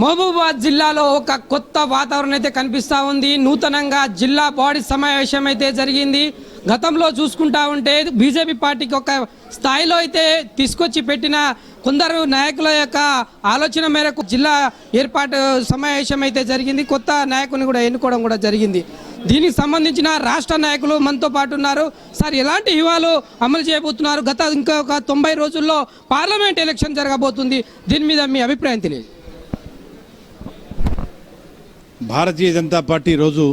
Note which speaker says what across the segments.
Speaker 1: మహబూబాబాద్ జిల్లాలో ఒక కొత్త వాతావరణం అయితే కనిపిస్తూ ఉంది. నూతనంగా జిల్లా బాడీ సమావేశం అయితే జరిగింది. గతంలో చూసుకుంటా ఉంటే బీజేపీ పార్టీకి ఒక స్థాయిలో అయితే తీసుకొచ్చి పెట్టిన కొందరు నాయకుల యొక్క ఆలోచన మేరకు జిల్లా ఏర్పాటు సమావేశం అయితే జరిగింది. కొత్త నాయకుని కూడా ఎన్నుకోవడం కూడా జరిగింది. దీనికి సంబంధించిన రాష్ట్ర నాయకులు మనతో పాటు ఉన్నారు. సార్ ఎలాంటి వ్యూహాలు అమలు చేయబోతున్నారు? గత ఇంకొక తొంభై రోజుల్లో పార్లమెంట్ ఎలక్షన్ జరగబోతుంది. దీని మీద మీ అభిప్రాయం తెలియదు
Speaker 2: భారతీయ జనతా పార్టీ ఈరోజు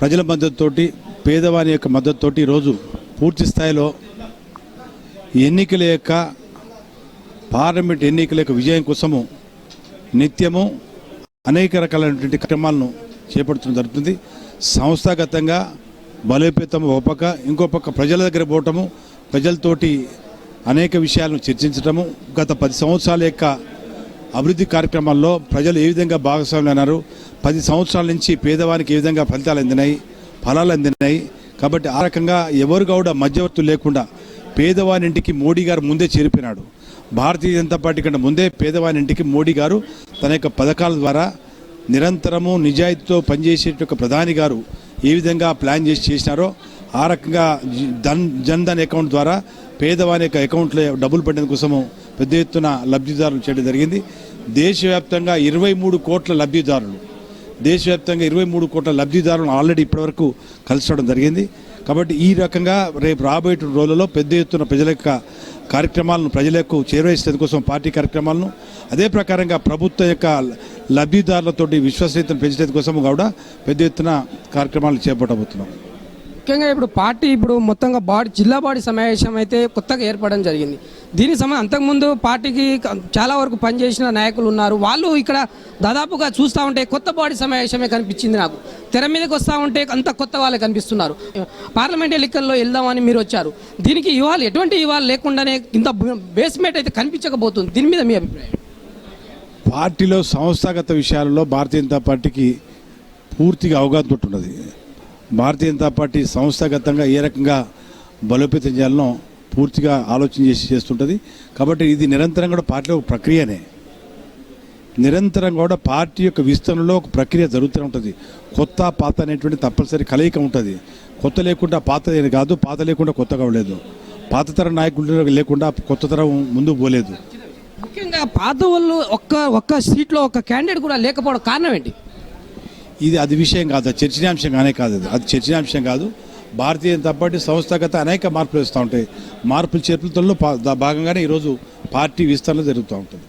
Speaker 2: ప్రజల మద్దతుతోటి పేదవాని యొక్క మద్దతుతోటి ఈరోజు పూర్తి స్థాయిలో ఎన్నికల యొక్క పార్లమెంట్ ఎన్నికల యొక్క విజయం కోసము నిత్యము అనేక రకాలైనటువంటి కార్యక్రమాలను చేపడుతూ జరుగుతుంది. సంస్థాగతంగా బలోపేతం ఒక పక్క ఇంకో పక్క ప్రజల దగ్గర పోవటము ప్రజలతోటి అనేక విషయాలను చర్చించటము గత పది సంవత్సరాల యొక్క అభివృద్ధి కార్యక్రమాల్లో ప్రజలు ఏ విధంగా భాగస్వాములు అన్నారు. పది సంవత్సరాల నుంచి పేదవానికి ఏ విధంగా ఫలితాలు అందినాయి ఫలాలు అందినాయి. కాబట్టి ఆ రకంగా ఎవరు కూడా మధ్యవర్తులు లేకుండా పేదవాని ఇంటికి మోడీ గారు ముందే చేరిపోయినాడు. భారతీయ జనతా పార్టీ కంటే ముందే పేదవాని ఇంటికి మోడీ గారు తన యొక్క పథకాల ద్వారా నిరంతరము నిజాయితీతో పనిచేసే ఒక ప్రధాని గారు ఏ విధంగా ప్లాన్ చేసి చేసినారో ఆ రకంగా ధన్ జన్ ధన్ అకౌంట్ ద్వారా పేదవాని యొక్క అకౌంట్లో డబ్బులు పడిన కోసము పెద్ద ఎత్తున లబ్ధిదారులు చేయడం జరిగింది. దేశవ్యాప్తంగా ఇరవై మూడు కోట్ల లబ్ధిదారులు. దేశవ్యాప్తంగా ఇరవై మూడు కోట్ల లబ్ధిదారులను ఆల్రెడీ ఇప్పటివరకు కలిసడం జరిగింది. కాబట్టి ఈ రకంగా రేపు రాబోయే రోజులలో పెద్ద ఎత్తున ప్రజల యొక్క కార్యక్రమాలను ప్రజలకు చేరవేసేందు కోసం పార్టీ కార్యక్రమాలను అదే ప్రకారంగా ప్రభుత్వం యొక్క లబ్ధిదారులతోటి విశ్వసనీయతను పెంచడం కోసం కూడా పెద్ద ఎత్తున కార్యక్రమాలు చేపట్టబోతున్నాం.
Speaker 1: ముఖ్యంగా ఇప్పుడు పార్టీ ఇప్పుడు మొత్తంగా బాడీ జిల్లా బాడీ సమావేశం అయితే కొత్తగా ఏర్పడడం జరిగింది. దీనికి సంబంధం అంతకుముందు పార్టీకి చాలా వరకు పనిచేసిన నాయకులు ఉన్నారు. వాళ్ళు ఇక్కడ దాదాపుగా చూస్తూ ఉంటే కొత్త బాడీ సమావేశమే కనిపించింది నాకు. తెర మీదకి వస్తూ ఉంటే అంత కొత్త వాళ్ళే కనిపిస్తున్నారు. పార్లమెంట్ ఎన్నికల్లో వెళ్దామని మీరు వచ్చారు. దీనికి ఇవాళ ఎటువంటి ఇవాళ లేకుండానే ఇంత బేస్మెంట్ అయితే కనిపించకపోతుంది. దీని మీద మీ అభిప్రాయం?
Speaker 2: పార్టీలో సంస్థాగత విషయాలలో భారతీయ జనతా పార్టీకి పూర్తిగా అవగాహన ఉంటున్నది భారతీయ జనతా పార్టీ సంస్థాగతంగా ఏ రకంగా బలోపేతం చేయాలనో పూర్తిగా ఆలోచన చేసి చేస్తుంటుంది. కాబట్టి ఇది నిరంతరం కూడా పార్టీలో ఒక ప్రక్రియనే. నిరంతరం కూడా పార్టీ యొక్క విస్తరణలో ఒక ప్రక్రియ జరుగుతూ ఉంటుంది. కొత్త పాత అనేటువంటి తప్పనిసరి కలయిక ఉంటుంది. కొత్త లేకుండా పాత కాదు పాత లేకుండా కొత్త కావలేదు పాత తరం నాయకులు లేకుండా కొత్త తరం ముందుకు పోలేదు.
Speaker 1: ముఖ్యంగా పాత వాళ్ళు ఒక్క ఒక్క సీట్లో ఒక్క క్యాండిడేట్ కూడా లేకపోవడం కారణం ఏంటి?
Speaker 2: ఇది అది విషయం కాదు అది చర్చనీయాంశం కానే కాదు అది అది చర్చనీయాంశం కాదు. భారతీయ జనతా పార్టీ సంస్థాగత అనేక మార్పులు వస్తూ ఉంటాయి. మార్పులు దా- భాగంగానే ఈరోజు పార్టీ విస్తరణ జరుగుతూ ఉంటుంది.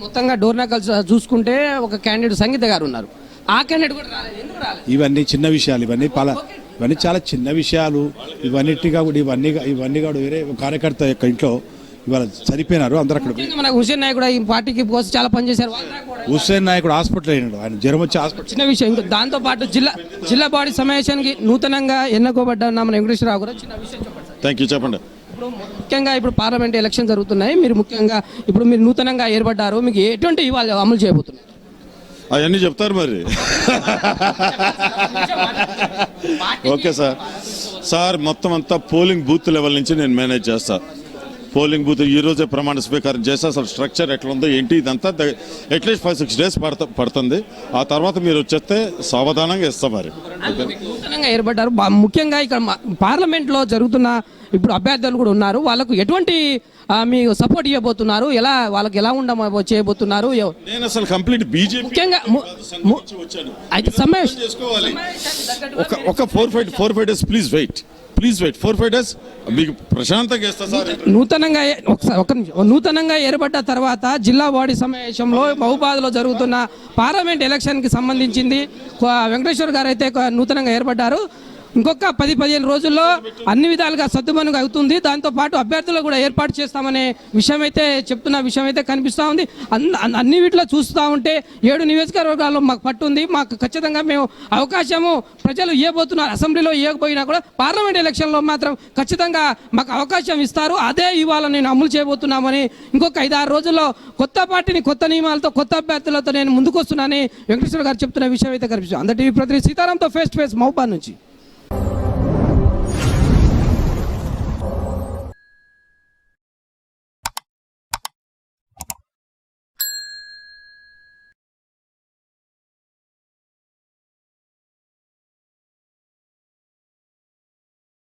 Speaker 1: మొత్తంగా డోర్నాకల్ చూసుకుంటే ఒక క్యాండిడేట్ సంగీత గారు ఉన్నారు. ఆ క్యాండిడేట్ కూడా రాలేదు.
Speaker 2: ఇవన్నీ చిన్న విషయాలు ఇవన్నీ పాల ఇవన్నీ చాలా చిన్న విషయాలు. ఇవన్నిటిగా కూడా ఇవన్నీ ఇవన్నీ కూడా వేరే కార్యకర్త యొక్క ఇంట్లో ఇవాళ చనిపోయినారు అందరు అక్కడ
Speaker 1: హుసేన్ నాయక్ కూడా ఈ పార్టీకి కోసం చాలా పనిచేశారు.
Speaker 2: హుస్సేన్ నాయకుడు హాస్పిటల్ అయినాడు. ఆయన జ్వరం వచ్చి హాస్పిటల్
Speaker 1: చిన్న విషయం ఇంకా దాంతో పాటు జిల్లా జిల్లా బాడీ సమావేశానికి నూతనంగా ఎన్నుకోబడ్డ మన వెంకటేశ్వరరావు కూడా చిన్న విషయం చెప్పండి సార్.
Speaker 3: థ్యాంక్ యూ చెప్పండి.
Speaker 1: ఇప్పుడు ముఖ్యంగా ఇప్పుడు పార్లమెంట్ ఎలక్షన్ జరుగుతున్నాయి. మీరు ముఖ్యంగా ఇప్పుడు మీరు నూతనంగా ఏర్పడ్డారు. మీకు ఎటువంటి ఇవాళ అమలు చేయబోతున్నారు?
Speaker 3: అవన్నీ చెప్తారు మరి. Okay sir. సార్ మొత్తం అంతా పోలింగ్ బూత్ లెవెల్ నుంచి నేను మేనేజ్ చేస్తా. పోలింగ్ బూత్ ఈ రోజే ప్రమాణ స్వీకారం చేస్తే అసలు స్ట్రక్చర్ ఎట్లా ఉందో ఏంటి ఇదంతా at least five six days పడత పడుతుంది. ఆ తర్వాత మీరు వచ్చేస్తే సావధానంగా ఇస్తాం మరి.
Speaker 1: ఏర్పడ్డారు. ముఖ్యంగా ఇక్కడ పార్లమెంట్లో జరుగుతున్న ఇప్పుడు అభ్యర్థులు కూడా ఉన్నారు. వాళ్ళకు ఎటువంటి మీకు సపోర్ట్ ఇవ్వబోతున్నారు? ఎలా వాళ్ళకి ఎలా ఉండమ చేయబోతున్నారు?
Speaker 3: నేను అసలు కంప్లీట్ బీజేపీ
Speaker 1: ముఖ్యంగా అయితే సమావేశం
Speaker 3: చేసుకోవాలి. ఒక ఒక four five four five days please wait. Please wait. Four five days మీకు ప్రశాంతంగా
Speaker 1: నూతనంగా ఒకసారి ఒక నిమిషం. నూతనంగా ఏర్పడ్డ తర్వాత జిల్లా బాడీ సమావేశంలో మహబాద్లో జరుగుతున్న పార్లమెంట్ ఎలక్షన్కి సంబంధించింది. వెంకటేశ్వర్ గారు అయితే నూతనంగా ఏర్పడ్డారు. ఇంకొక పది పదిహేను రోజుల్లో అన్ని విధాలుగా సర్దుమనుగు అవుతుంది. దాంతో పాటు అభ్యర్థులు కూడా ఏర్పాటు చేస్తామనే విషయం అయితే చెప్తున్న విషయం అయితే కనిపిస్తూ ఉంది. అన్- అన్ని వీటిలో చూస్తూ ఉంటే ఏడు నియోజకవర్గాల్లో మాకు పట్టుంది మాకు ఖచ్చితంగా మేము అవకాశము ప్రజలు ఇవ్వబోతున్నారు అసెంబ్లీలో ఇవ్వకపోయినా కూడా పార్లమెంట్ ఎలక్షన్లో మాత్రం ఖచ్చితంగా మాకు అవకాశం ఇస్తారు. అదే ఇవాళ నేను అమలు చేయబోతున్నామని ఇంకొక ఐదారు రోజుల్లో కొత్త పార్టీని కొత్త నియమాలతో కొత్త అభ్యర్థులతో నేను ముందుకొస్తున్నానని వెంకటేశ్వర గారు చెప్తున్న విషయం అయితే కనిపిస్తుంది. అందరి టీవీ ప్రతినిధి సీతారాంతో ఫేస్ టు ఫేస్ మహబాద్ నుంచి.